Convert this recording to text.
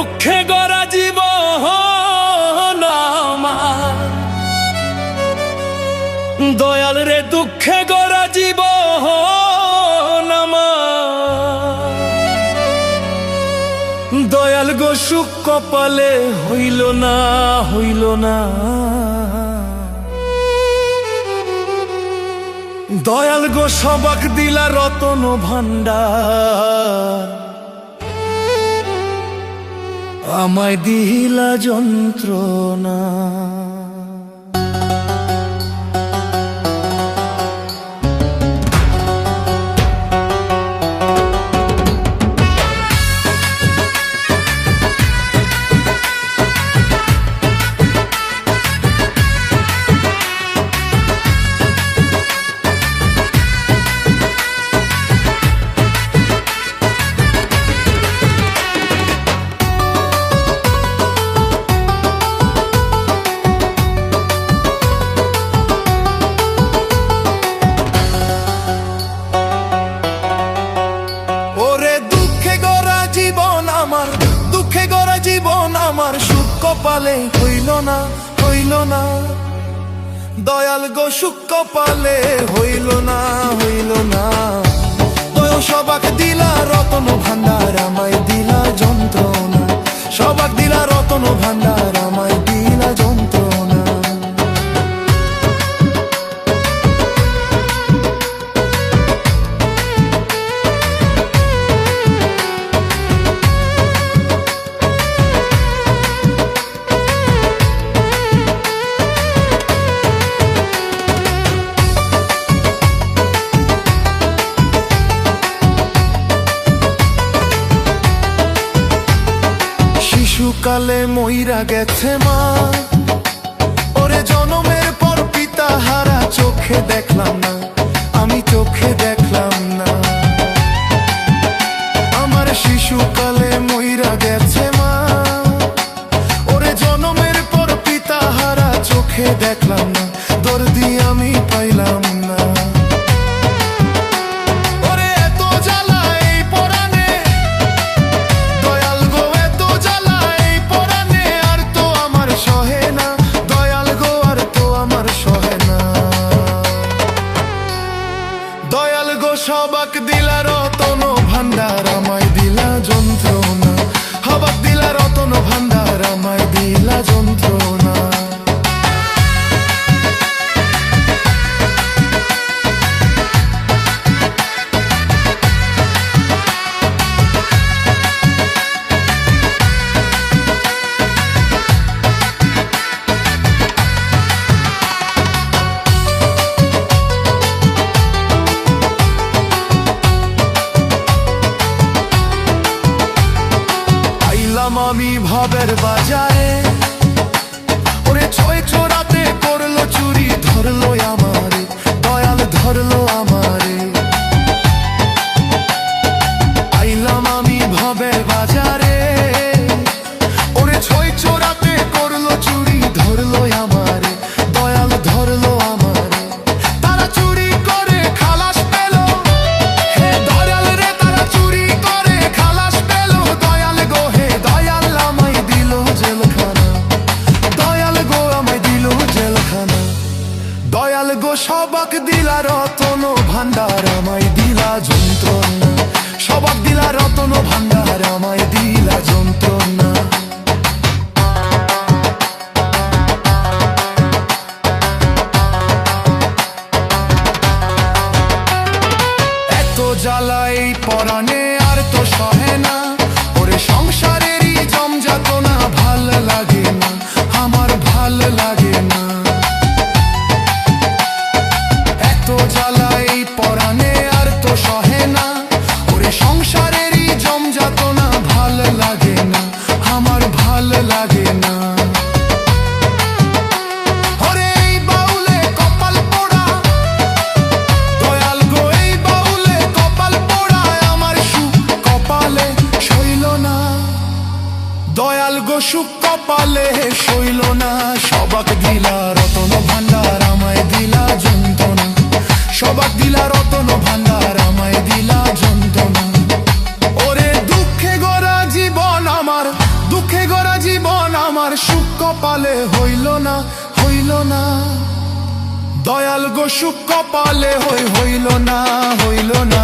দুঃখে গড়া জীব দয়াল রে, দুঃখে গড়া জীব দয়াল গো, সুখ কপালে হইল না হইল না। দয়াল গো, সবাক দিলা রতন ভান্ডার আমায় দিলা যন্ত্রণা। কপালে হইল না হইল না। দয়াল গো সুখ কপালে হইল না হইল না। দয় সবাক দিলা, রতন ভান্ডার শিশুকালে মইরা গেছে মা। ওরে জনমের পর পিতা হারা চোখে দেখলাম না, আমি চোখে দেখলাম না। আইলাম আমি ভাবের বাজারে। ওরে ছয় চোরাতে করল চুরি ধরলো আমারে দয়াল ধরলো আমারে। দয়াল গো সুখ কপালে সইল না, সবাক দিলা রতন ভান্ডার আমায় দিলা যন্ত্রণা। সবাক দিলা রতন ভান্ডার আমায় দিলা যন্ত্রণা। ওরে দুঃখে গড়া জীবন আমার করা জীবন আমার, সুখ কপালে হইল না হইল না। দয়াল গো, সুখ কপালে হই, হইল না হইল না।